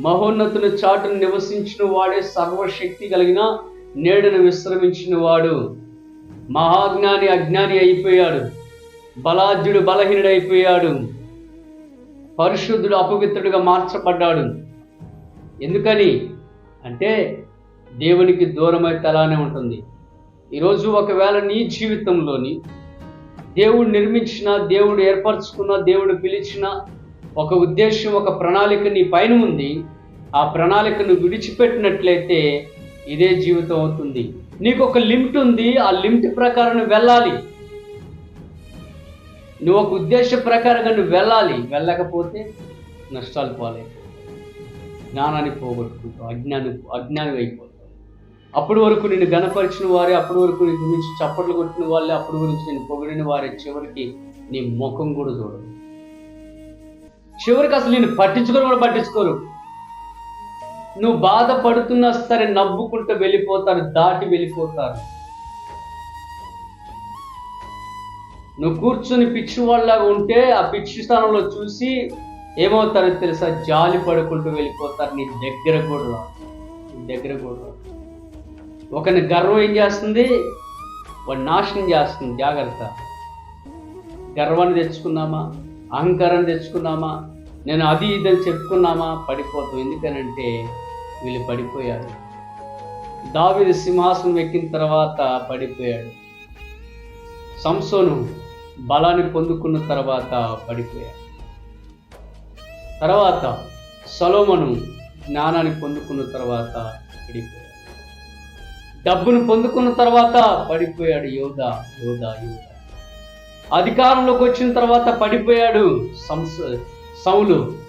మహోన్నతుని చాటును నివసించిన వాడే సర్వశక్తి కలిగిన నేడును విశ్రమించిన వాడు. మహాజ్ఞాని అజ్ఞాని అయిపోయాడు. బలాజ్యుడు బలహీనుడు అయిపోయాడు పరిశుద్ధుడు అపవిత్రుడిగా మార్చబడ్డాడు. ఎందుకని? అంటే దేవునికి దూరమైతే అలానే ఉంటుంది. ఈరోజు ఒకవేళ నీ జీవితంలోని దేవుడు నిర్మించిన దేవుడు ఏర్పరచుకున్న దేవుడు పిలిచిన ఒక ఉద్దేశం ఒక ప్రణాళిక నీ పైన ఉంది. ఆ ప్రణాళికను విడిచిపెట్టినట్లయితే ఇదే జీవితం అవుతుంది. నీకు ఒక లిమిట్ ఉంది ఆ లిమిట్ ప్రకారం వెళ్ళాలి. నువ్వు ఒక ఉద్దేశ ప్రకారంగా నువ్వు వెళ్ళాలి. వెళ్ళకపోతే నష్టాలు పోలేదు జ్ఞానాన్ని పోగొట్టుకుంటావు అజ్ఞానం అజ్ఞానం అయిపోతావు. అప్పటి వరకు నేను గణపరిచిన వారే అప్పటి వరకు నీ గురించి చప్పట్లు కొట్టిన వాళ్ళే అప్పటి గురించి నేను పొగిడిన వారే చివరికి నీ ముఖం కూడా చూడదు చివరికి అసలు నేను పట్టించుకోరు కూడా పట్టించుకోరు నువ్వు బాధపడుతున్నా సరే నవ్వుకుంటూ వెళ్ళిపోతారు దాటి వెళ్ళిపోతారు నువ్వు కూర్చుని పిచ్చి వాళ్ళలాగా ఉంటే ఆ పిచ్చి స్థానంలో చూసి ఏమవుతారో తెలుసా? జాలి పడుకుంటూ వెళ్ళిపోతారు నీ దగ్గర కూడా. నీ దగ్గర కూడా. రారు. ఒకని గర్వం ఏం చేస్తుంది? వాడు నాశనం చేస్తుంది. జాగ్రత్త. గర్వాన్ని తెచ్చుకుందామా? అహంకారం తెచ్చుకున్నామా? నేను అది ఇదని చెప్పుకున్నామా? పడిపోతాం ఎందుకనంటే వీళ్ళు పడిపోయారు. దావిది సింహాసనం ఎక్కిన తర్వాత పడిపోయాడు. సంసోను బలాన్ని పొందుకున్న తర్వాత పడిపోయాడు. తర్వాత సలోమను జ్ఞానాన్ని పొందుకున్న తర్వాత పడిపోయాడు డబ్బును పొందుకున్న తర్వాత పడిపోయాడు యోధ యోధ యోధ. అధికారంలోకి వచ్చిన తర్వాత పడిపోయాడు సంస సౌలు.